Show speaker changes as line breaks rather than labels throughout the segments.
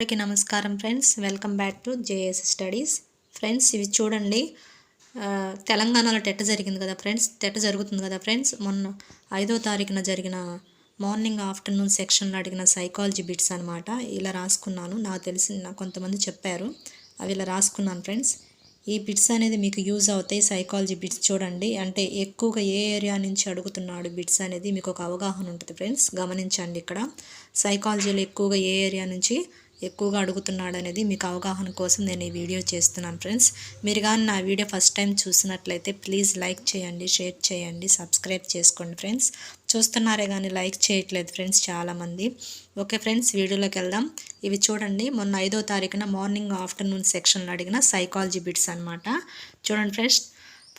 అందరికీ నమస్కారం friends. Welcome back to JS studies. Friends ఇవి చూడండి. తెలంగాణలో టెట్ జరిగింది కదా ఫ్రెండ్స్. టెట్ జరుగుతుంది కదా ఫ్రెండ్స్. మొన్న ఐదో తారీఖున జరిగిన మార్నింగ్ ఆఫ్టర్నూన్ సెక్షన్లో అడిగిన సైకాలజీ బిట్స్ అనమాట ఇలా రాసుకున్నాను. నాకు తెలిసి నాకు కొంతమంది చెప్పారు. అవి ఇలా రాసుకున్నాను ఫ్రెండ్స్. ఈ బిట్స్ అనేది మీకు యూజ్ అవుతాయి. సైకాలజీ బిట్స్ చూడండి. అంటే ఎక్కువగా ఏ ఏరియా నుంచి అడుగుతున్నాడు బిట్స్ అనేది మీకు ఒక అవగాహన ఉంటుంది ఫ్రెండ్స్. గమనించండి ఇక్కడ. సైకాలజీలో ఎక్కువగా ఏ ఏరియా నుంచి ఎక్కువగా అడుగుతున్నాడు అనేది మీకు అవగాహన కోసం నేను ఈ వీడియో చేస్తున్నాను ఫ్రెండ్స్. మీరు కానీ నా వీడియో ఫస్ట్ టైం చూసినట్లయితే ప్లీజ్ లైక్ చేయండి షేర్ చేయండి సబ్స్క్రైబ్ చేసుకోండి ఫ్రెండ్స్. చూస్తున్నారే కానీ లైక్ చేయట్లేదు ఫ్రెండ్స్ చాలామంది. ఓకే ఫ్రెండ్స్ వీడియోలోకి వెళ్దాం. ఇవి చూడండి మొన్న ఐదో తారీఖున మార్నింగ్ ఆఫ్టర్నూన్ సెక్షన్లో అడిగిన సైకాలజీ బిట్స్ అనమాట చూడండి ఫ్రెండ్స్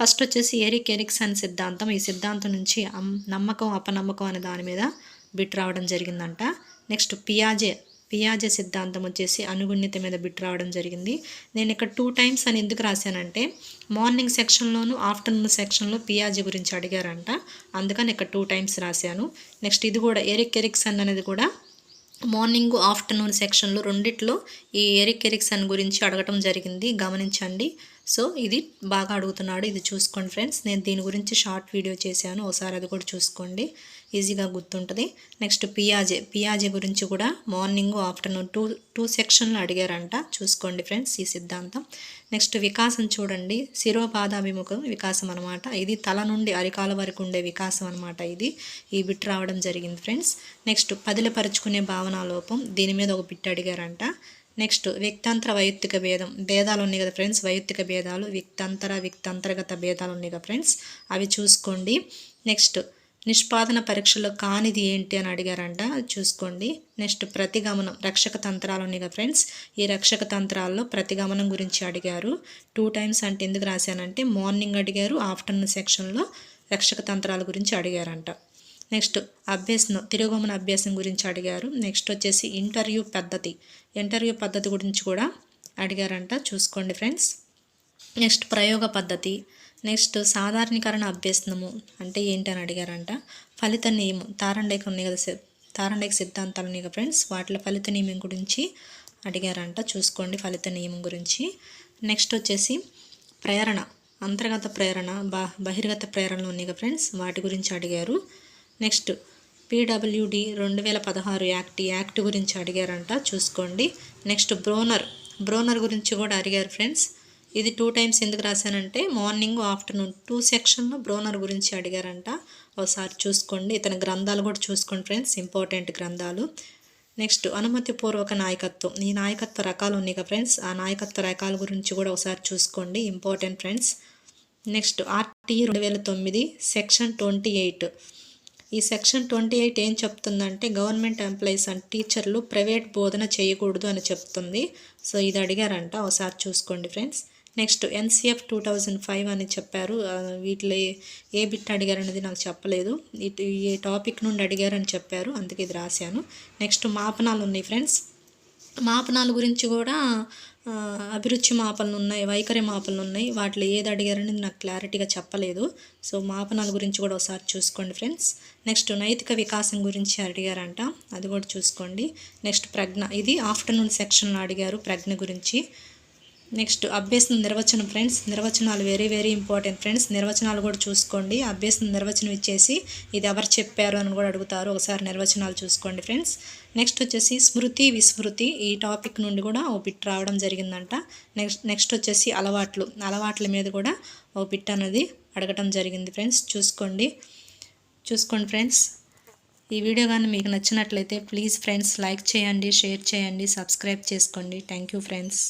ఫస్ట్ వచ్చేసి ఎరిక్ ఎరిక్సన్ సిద్ధాంతం. ఈ సిద్ధాంతం నుంచి అమ్- నమ్మకం అపనమ్మకం అనే దాని మీద బిట్ రావడం జరిగిందంట. నెక్స్ట్ పియాజే పియాజే సిద్ధాంతం వచ్చేసి అనుగుణ్యత మీద బిట్ రావడం జరిగింది. నేను ఇక్కడ టూ టైమ్స్ అని ఎందుకు రాశానంటే మార్నింగ్ సెక్షన్లోను ఆఫ్టర్నూన్ సెక్షన్లో పియాజే గురించి అడిగారంట. అందుకని ఇక్కడ టూ టైమ్స్ రాశాను. నెక్స్ట్ ఇది కూడా ఎరిక్ ఎరిక్సన్ అనేది కూడా మార్నింగ్ ఆఫ్టర్నూన్ సెక్షన్లో రెండిట్లో ఈ ఎరిక్ ఎరిక్సన్ గురించి అడగటం జరిగింది. గమనించండి. సో ఇది బాగా అడుగుతున్నాడు. ఇది చూసుకోండి ఫ్రెండ్స్. నేను దీని గురించి షార్ట్ వీడియో చేశాను. ఒకసారి అది కూడా చూసుకోండి. ఈజీగా గుర్తుంటుంది. నెక్స్ట్ పియాజే పియాజే గురించి కూడా మార్నింగ్ ఆఫ్టర్నూన్ టూ టూ సెక్షన్లు అడిగారంట. చూసుకోండి ఫ్రెండ్స్ ఈ సిద్ధాంతం. నెక్స్ట్ వికాసం చూడండి. శిరోపాదాభిముఖం వికాసం అనమాట ఇది తల నుండి అరికాల వరకు ఉండే వికాసం అనమాట ఇది. ఈ బిట్ రావడం జరిగింది ఫ్రెండ్స్. నెక్స్ట్ పదిలపరుచుకునే భావనా లోపం. దీని మీద ఒక బిట్ అడిగారంట. నెక్స్ట్ వ్యక్తాంతర వైయక్తిక భేదం. భేదాలు ఉన్నాయి కదా ఫ్రెండ్స్. వైయక్తిక భేదాలు వ్యక్తాంతర వ్యక్తంతర్గత భేదాలు ఉన్నాయి కదా ఫ్రెండ్స్. అవి చూసుకోండి. నెక్స్ట్ నిష్పాదన పరీక్షలో కానిది ఏంటి అని అడిగారంట. అది చూసుకోండి. నెక్స్ట్ ప్రతిగమనం రక్షక తంత్రాలు ఉన్నాయి కదా ఫ్రెండ్స్. ఈ రక్షక తంత్రాల్లో ప్రతిగమనం గురించి అడిగారు. టూ టైమ్స్ అంటే ఎందుకు రాశానంటే మార్నింగ్ అడిగారు ఆఫ్టర్నూన్ సెక్షన్లో రక్షక తంత్రాల గురించి అడిగారంట. నెక్స్ట్ అభ్యసనం తిరుగుమన అభ్యాసం గురించి అడిగారు. నెక్స్ట్ వచ్చేసి ఇంటర్వ్యూ పద్ధతి ఇంటర్వ్యూ పద్ధతి గురించి కూడా అడిగారంట. చూసుకోండి ఫ్రెండ్స్. నెక్స్ట్ ప్రయోగ పద్ధతి నెక్స్ట్ సాధారణీకరణ అభ్యసనము అంటే ఏంటని అడిగారంట. ఫలిత నియమం తారండేక ఉన్నాయి కదా తారండేక సిద్ధాంతాలు ఉన్నాయి కదా ఫ్రెండ్స్ వాటిలో ఫలిత నియమం గురించి అడిగారంట. చూసుకోండి ఫలిత నియమం గురించి. నెక్స్ట్ వచ్చేసి ప్రేరణ అంతర్గత ప్రేరణ బా బహిర్గత ప్రేరణలు ఉన్నాయి కదా ఫ్రెండ్స్ వాటి గురించి అడిగారు. నెక్స్ట్ పీడబ్ల్యూడి రెండు వేల పదహారు యాక్ట్ యాక్ట్ గురించి అడిగారంట. చూసుకోండి. నెక్స్ట్ బ్రోనర్ బ్రోనర్ గురించి కూడా అడిగారు ఫ్రెండ్స్ ఇది టూ టైమ్స్ ఎందుకు రాశానంటే మార్నింగ్ ఆఫ్టర్నూన్ టూ సెక్షన్లో బ్రోనర్ గురించి అడిగారంట. ఒకసారి చూసుకోండి. ఇతని గ్రంథాలు కూడా చూసుకోండి ఫ్రెండ్స్ ఇంపార్టెంట్ గ్రంథాలు. నెక్స్ట్ అనుమతిపూర్వక నాయకత్వం. ఈ నాయకత్వ రకాలు ఉన్నాయి కదా ఫ్రెండ్స్ ఆ నాయకత్వ రకాల గురించి కూడా ఒకసారి చూసుకోండి. ఇంపార్టెంట్ ఫ్రెండ్స్ నెక్స్ట్ ఆర్టీ రెండు వేల తొమ్మిది సెక్షన్ ట్వంటీ ఎయిట్ ఈ సెక్షన్ ట్వంటీ ఎయిట్ ఏం చెప్తుందంటే గవర్నమెంట్ ఎంప్లాయీస్ అండ్ టీచర్లు ప్రైవేట్ బోధన చేయకూడదు అని చెప్తుంది. సో ఇది అడిగారంట. ఒకసారి చూసుకోండి friends next NCF two thousand five అని చెప్పారు. వీటిలో ఏ- బిట్ అడిగారు అనేది నాకు చెప్పలేదు. ఇటు ఏ టాపిక్ నుండి అడిగారని చెప్పారు. అందుకే ఇది రాశాను. నెక్స్ట్ మాపనాలు ఉన్నాయి ఫ్రెండ్స్. మాపనాల గురించి కూడా అభిరుచి మాపనలు ఉన్నాయి వైఖరి మాపనలు ఉన్నాయి. వాటిలో ఏది అడిగారనేది నాకు క్లారిటీగా చెప్పలేదు. సో మాపనాల గురించి కూడా ఒకసారి చూసుకోండి ఫ్రెండ్స్. నెక్స్ట్ నైతిక వికాసం గురించి అడిగారంట. అది కూడా చూసుకోండి. నెక్స్ట్ ప్రజ్ఞ ఇది ఆఫ్టర్నూన్ సెక్షన్లో అడిగారు ప్రజ్ఞ గురించి. నెక్స్ట్ అభ్యసన నిర్వచనం ఫ్రెండ్స్ నిర్వచనాలు వెరీ వెరీ ఇంపార్టెంట్ ఫ్రెండ్స్. నిర్వచనాలు కూడా చూసుకోండి. అభ్యసన నిర్వచనం ఇచ్చేసి ఇది ఎవరు చెప్పారు అని కూడా అడుగుతారు. ఒకసారి నిర్వచనాలు చూసుకోండి ఫ్రెండ్స్. నెక్స్ట్ వచ్చేసి స్మృతి విస్మృతి ఈ టాపిక్ నుండి కూడా ఓ బిట్ రావడం జరిగిందంట. నెక్స్ట్ నెక్స్ట్ వచ్చేసి అలవాట్లు అలవాట్ల మీద కూడా ఓ బిట్ అనేది అడగటం జరిగింది ఫ్రెండ్స్. చూసుకోండి. చూసుకోండి ఫ్రెండ్స్. ఈ వీడియో కానీ మీకు నచ్చినట్లయితే ప్లీజ్ ఫ్రెండ్స్ లైక్ చేయండి షేర్ చేయండి సబ్స్క్రైబ్ చేసుకోండి. Thank you friends.